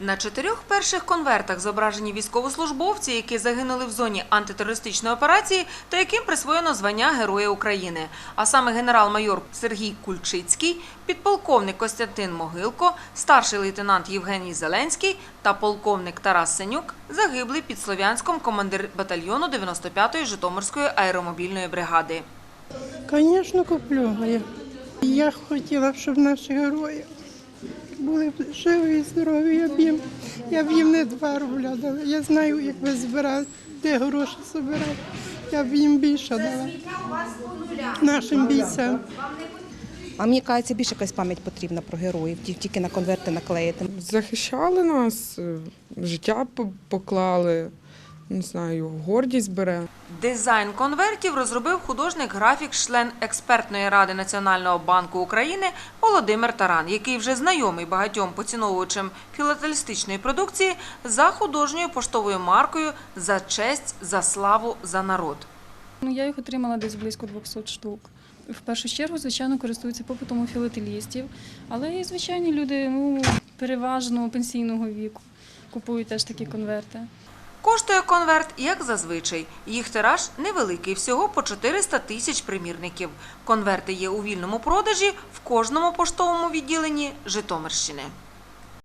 На чотирьох перших конвертах зображені військовослужбовці, які загинули в зоні антитерористичної операції та яким присвоєно звання Героя України. А саме генерал-майор Сергій Кульчицький, підполковник Костянтин Могилко, старший лейтенант Євгеній Зеленський та полковник Тарас Сенюк загибли під Слов'янськом командир батальйону 95-ї Житомирської аеромобільної бригади. Звісно, куплю. Я, хотіла щоб наші герої були живі і здорові. Я б їм, я б їм не два рубля дала. Я знаю, як ви збираєте, де гроші збираєте. Я б їм більше дала. Нашим бійцям. А мені кажеться, більше якась пам'ять потрібна про героїв, тільки на конверти наклеїти. захищали нас, е, життя поклали, не знаю, гордість бере. Дизайн конвертів розробив художник-графік, член експертної ради Національного банку України Володимир Таран, який вже знайомий багатьом поціновувачам філателістичної продукції за художньою поштовою маркою за честь, за славу, за народ. Ну, я їх отримала десь близько 200 штук. В першу чергу, звичайно, користуються попитом у філателістів, але і звичайні люди ну, переважно пенсійного віку купують теж такі конверти. Коштує конверт, як зазвичай. Їх тираж невеликий, всього по 400 тисяч примірників. Конверти є у вільному продажі в кожному поштовому відділенні Житомирщини.